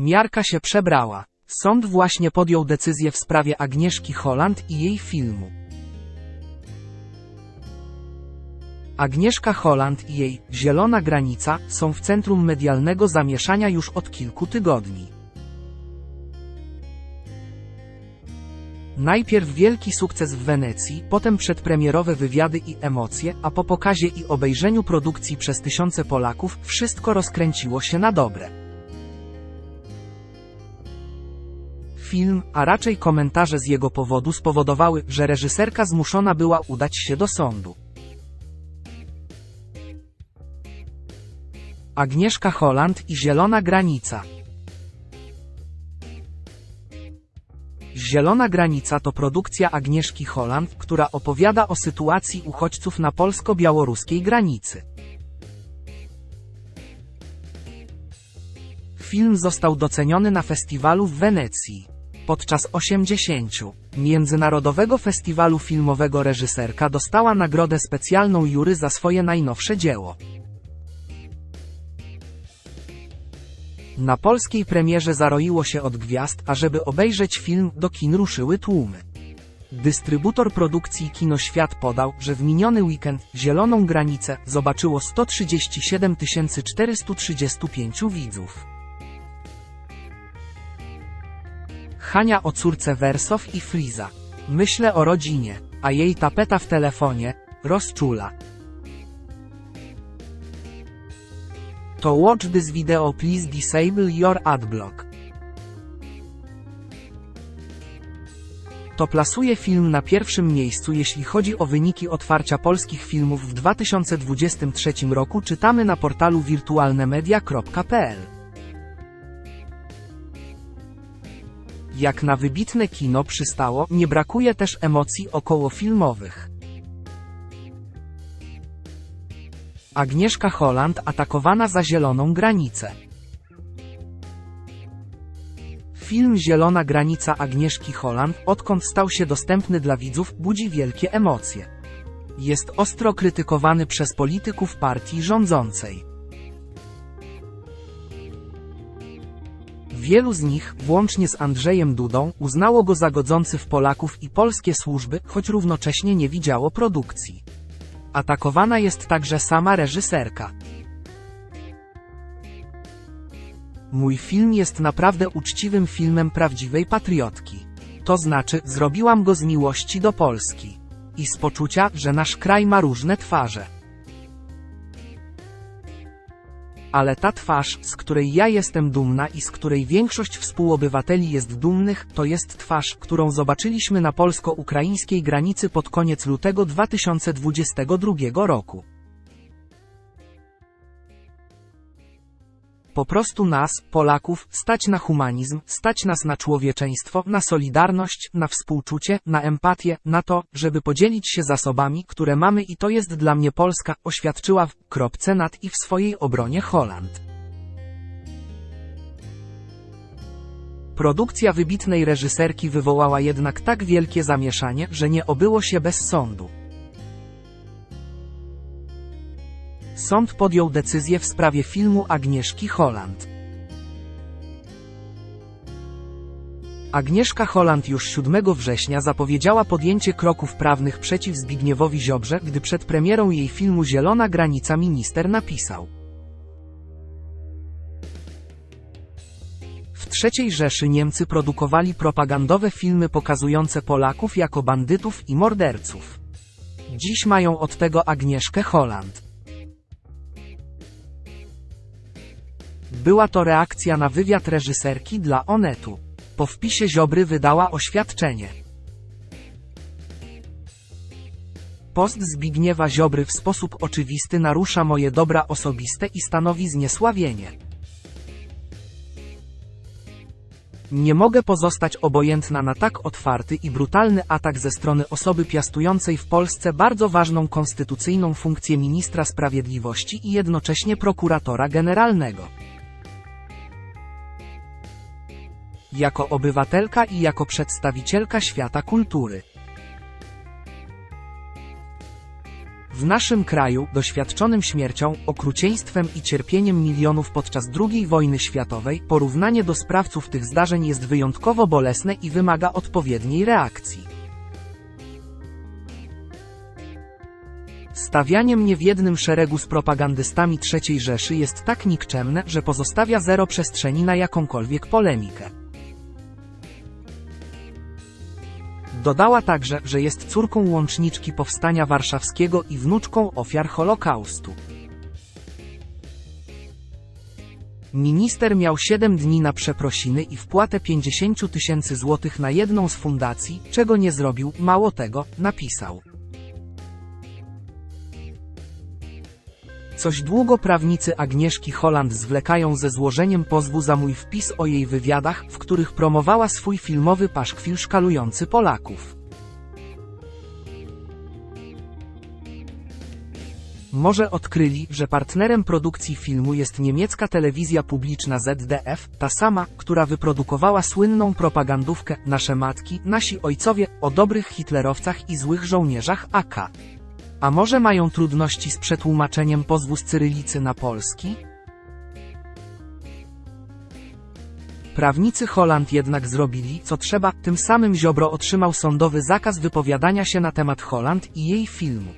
Miarka się przebrała. Sąd właśnie podjął decyzję w sprawie Agnieszki Holland i jej filmu. Agnieszka Holland i jej Zielona Granica są w centrum medialnego zamieszania już od kilku tygodni. Najpierw wielki sukces w Wenecji, potem przedpremierowe wywiady i emocje, a po pokazie i obejrzeniu produkcji przez tysiące Polaków wszystko rozkręciło się na dobre. Film, a raczej komentarze z jego powodu spowodowały, że reżyserka zmuszona była udać się do sądu. Agnieszka Holland i Zielona Granica Zielona Granica to produkcja Agnieszki Holland, która opowiada o sytuacji uchodźców na polsko-białoruskiej granicy. Film został doceniony na festiwalu w Wenecji. Podczas 80. Międzynarodowego Festiwalu Filmowego reżyserka dostała nagrodę specjalną jury za swoje najnowsze dzieło. Na polskiej premierze zaroiło się od gwiazd, a żeby obejrzeć film, do kin ruszyły tłumy. Dystrybutor produkcji Kino Świat podał, że w miniony weekend Zieloną Granicę zobaczyło 137 435 widzów. Hania o córce Wersow i Friza. Myślę o rodzinie, a jej tapeta w telefonie rozczula. To watch this video please disable your adblock. To plasuje film na pierwszym miejscu jeśli chodzi o wyniki otwarcia polskich filmów w 2023 roku czytamy na portalu wirtualnemedia.pl. Jak na wybitne kino przystało, nie brakuje też emocji okołofilmowych. Agnieszka Holland atakowana za zieloną granicę. Film Zielona Granica Agnieszki Holland, odkąd stał się dostępny dla widzów, budzi wielkie emocje. Jest ostro krytykowany przez polityków partii rządzącej. Wielu z nich, włącznie z Andrzejem Dudą, uznało go za godzący w Polaków i polskie służby, choć równocześnie nie widziało produkcji. Atakowana jest także sama reżyserka. Mój film jest naprawdę uczciwym filmem prawdziwej patriotki. To znaczy, zrobiłam go z miłości do Polski. I z poczucia, że nasz kraj ma różne twarze. Ale ta twarz, z której ja jestem dumna i z której większość współobywateli jest dumnych, to jest twarz, którą zobaczyliśmy na polsko-ukraińskiej granicy pod koniec lutego 2022 roku. Po prostu nas, Polaków, stać na humanizm, stać nas na człowieczeństwo, na solidarność, na współczucie, na empatię, na to, żeby podzielić się zasobami, które mamy i to jest dla mnie Polska, oświadczyła w kropce nad i w swojej obronie Holand. Produkcja wybitnej reżyserki wywołała jednak tak wielkie zamieszanie, że nie obyło się bez sądu. Sąd podjął decyzję w sprawie filmu Agnieszki Holland. Agnieszka Holland już 7 września zapowiedziała podjęcie kroków prawnych przeciw Zbigniewowi Ziobrze, gdy przed premierą jej filmu Zielona Granica minister napisał. W III Rzeszy Niemcy produkowali propagandowe filmy pokazujące Polaków jako bandytów i morderców. Dziś mają od tego Agnieszkę Holland. Była to reakcja na wywiad reżyserki dla Onetu. Po wpisie Ziobry wydała oświadczenie. Post Zbigniewa Ziobry w sposób oczywisty narusza moje dobra osobiste i stanowi zniesławienie. Nie mogę pozostać obojętna na tak otwarty i brutalny atak ze strony osoby piastującej w Polsce bardzo ważną konstytucyjną funkcję ministra sprawiedliwości i jednocześnie prokuratora generalnego. Jako obywatelka i jako przedstawicielka świata kultury. W naszym kraju, doświadczonym śmiercią, okrucieństwem i cierpieniem milionów podczas II wojny światowej, porównanie do sprawców tych zdarzeń jest wyjątkowo bolesne i wymaga odpowiedniej reakcji. Stawianie mnie w jednym szeregu z propagandystami III Rzeszy jest tak nikczemne, że pozostawia zero przestrzeni na jakąkolwiek polemikę. Dodała także, że jest córką łączniczki Powstania Warszawskiego i wnuczką ofiar Holokaustu. Minister miał 7 dni na przeprosiny i wpłatę 50 tysięcy złotych na jedną z fundacji, czego nie zrobił, mało tego, napisał. Coś długo prawnicy Agnieszki Holland zwlekają ze złożeniem pozwu za mój wpis o jej wywiadach, w których promowała swój filmowy paszkwil szkalujący Polaków. Może odkryli, że partnerem produkcji filmu jest niemiecka telewizja publiczna ZDF, ta sama, która wyprodukowała słynną propagandówkę Nasze matki, nasi ojcowie o dobrych hitlerowcach i złych żołnierzach AK. A może mają trudności z przetłumaczeniem pozwu z cyrylicy na polski? Prawnicy Holland jednak zrobili, co trzeba, tym samym Ziobro otrzymał sądowy zakaz wypowiadania się na temat Holland i jej filmu.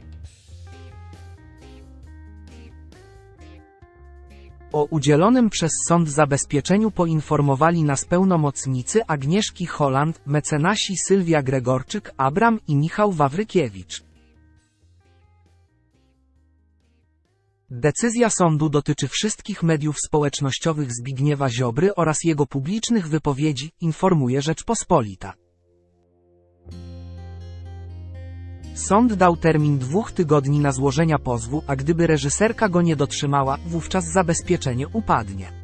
O udzielonym przez sąd zabezpieczeniu poinformowali nas pełnomocnicy Agnieszki Holland, mecenasi Sylwia Gregorczyk, Abram i Michał Wawrykiewicz. Decyzja sądu dotyczy wszystkich mediów społecznościowych Zbigniewa Ziobry oraz jego publicznych wypowiedzi, informuje Rzeczpospolita. Sąd dał termin dwóch tygodni na złożenia pozwu, a gdyby reżyserka go nie dotrzymała, wówczas zabezpieczenie upadnie.